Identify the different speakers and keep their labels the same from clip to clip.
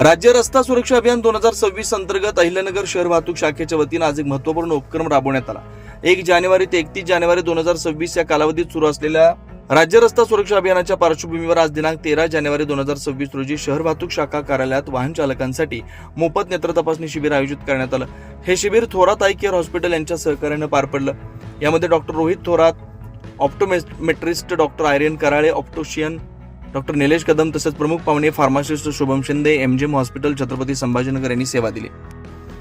Speaker 1: राज्य रस्ता सुरक्षा अभियान दोन हजार सव्वीस अंतर्गत अहिल्यानगर शहर वाहतूक शाखेच्या वतीनं आज एक महत्त्वपूर्ण उपक्रम राबवण्यात आला. एक जानेवारी ते एकतीस जानेवारी दोन हजार सव्वीस या कालावधीत सुरू असलेल्या राज्य रस्ता सुरक्षा अभियानाच्या पार्श्वभूमीवर आज दिनांक तेरा जानेवारी दोन हजार सव्वीस रोजी शहर वाहतूक शाखा कार्यालयात वाहन चालकांसाठी मोफत नेत्र तपासणी शिबिर आयोजित करण्यात आलं. हे शिबिर थोरात आय केअर हॉस्पिटल यांच्या सहकार्यानं पार पडलं. यामध्ये doctor Rohit Thorat optometrist doctor Ayriyan Karale optician doctor Nilesh Kadam तसेच प्रमुख पाहुणे pharmacist Shubham Shinde M hospital Chhatrapati Sambhajinagar यांनी सेवा दिली.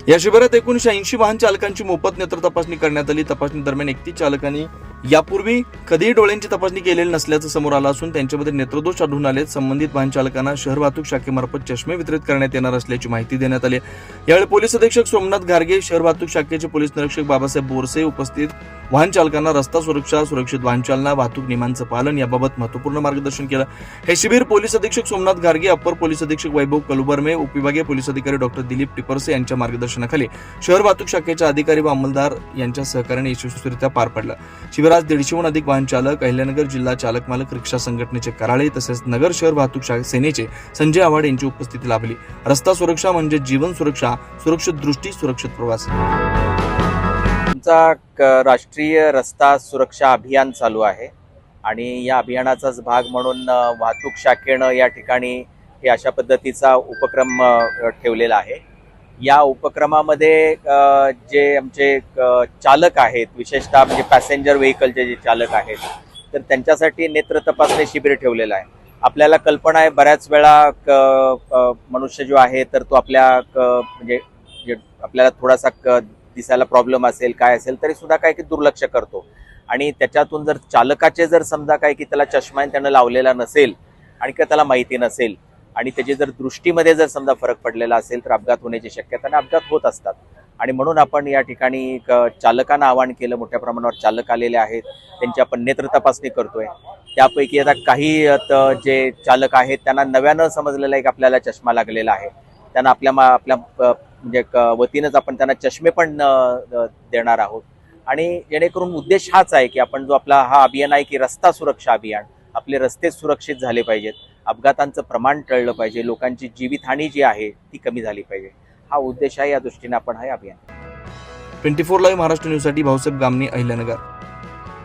Speaker 1: या शिबिरात एकूण ऐंशी वाहन चालकांची मोफत नेत्र तपासणी करण्यात आली. तपासणी दरम्यान एकतीस चालकांनी यापूर्वी कधीही डोळ्यांची तपासणी केलेली नसल्याचं समोर आलं असून त्यांच्यामध्ये नेत्रदोष आढळून आले. संबंधित वाहन चालकांना शहर वाहतूक शाखेमार्फत चष्मे वितरित करण्यात येणार असल्याची माहिती देण्यात आली. यावेळी पोलीस अधीक्षक सोमनाथ घारगे शहर वाहतूक शाखेचे पोलीस निरीक्षक बाबासाहेब बोरसे उपस्थित वाहन चालकांना रस्ता सुरक्षा सुरक्षित वाहन चालना वाहतूक नियमांचं पालन याबाबत महत्त्वपूर्ण मार्गदर्शन केलं. हे शिबिर पोलीस अधीक्षक सोमनाथ घारगे अप्पर पोलीस अधीक्षक वैभव कलुबर्मे उपविभागीय पोलीस अधिकारी डॉक्टर दिलीप टिपरसे यांच्या मार्गदर्शनाखाली शहर वाहतूक शाखेच्या अधिकारी व अंमलदार यांच्या सहकार्याने यशस्वीरित्या पार पडलं. शिबिरात दीडशेहून अधिक वाहन चालक अहिल्यानगर जिल्हा चालक मालक रिक्षा संघटनेचे कराळे तसेच नगर शहर वाहतूक सेनेचे संजय आव्हाड यांची उपस्थिती लाभली. रस्ता सुरक्षा म्हणजे जीवन सुरक्षा सुरक्षित दृष्टी सुरक्षित प्रवास.
Speaker 2: आमचा राष्ट्रीय रस्ता सुरक्षा अभियान चालू आहे आणि या अभियानाचाच भाग म्हणून वाहतूक शाखेनं या ठिकाणी हे अशा पद्धतीचा उपक्रम ठेवलेला आहे. या उपक्रमामध्ये जे आमचे चालक आहेत विशेषतः म्हणजे पॅसेंजर व्हेकलचे जे चालक आहेत तर त्यांच्यासाठी नेत्र तपासणी शिबिर ठेवलेलं आहे. आपल्याला कल्पना आहे बऱ्याच वेळा क- मनुष्य जो आहे तर तो आपल्या क- म्हणजे जे आपल्याला थोडासा क- दिसायला प्रॉब्लेम असेल काय असेल तरी सुद्धा काय की दुर्लक्ष करतो. आणि त्याच्यातून जर चालकाचे जर समजा काय की त्याला चष्मा त्यानं लावलेला नसेल आणि का त्याला माहिती नसेल आणि त्याची जर दृष्टीमध्ये जर समजा फरक पडलेला असेल तर अपघात होण्याची शक्यता आणि अपघात होत असतात. आणि म्हणून आपण या ठिकाणी चालकांना आवाहन केलं मोठ्या प्रमाणावर चालक आलेले आहेत त्यांची आपण नेत्र तपासणी करतोय. त्यापैकी आता काही जे चालक आहेत त्यांना नव्यानं समजलेला एक आपल्याला चष्मा लागलेला आहे. त्यांना आपल्या मा- आपल्या म्हणजे क- वतीनंच आपण त्यांना चष्मे पण देणार आहोत. आणि जेणेकरून उद्देश हाच आहे की आपण जो आपला हा अभियान आहे की रस्ता सुरक्षा अभियान. आपले रस्ते सुरक्षित झाले पाहिजेत. अपघातांचं प्रमाण टळलं पाहिजे लोकांची जीवितहानी जी आहे ती कमी झाली पाहिजे. हा उद्देश आहे या दृष्टीने आपण हे अभियान.
Speaker 1: ट्वेंटी फोर लाईव्ह महाराष्ट्र न्यूजसाठी भाऊसाहेब गामणी अहिल्यानगर.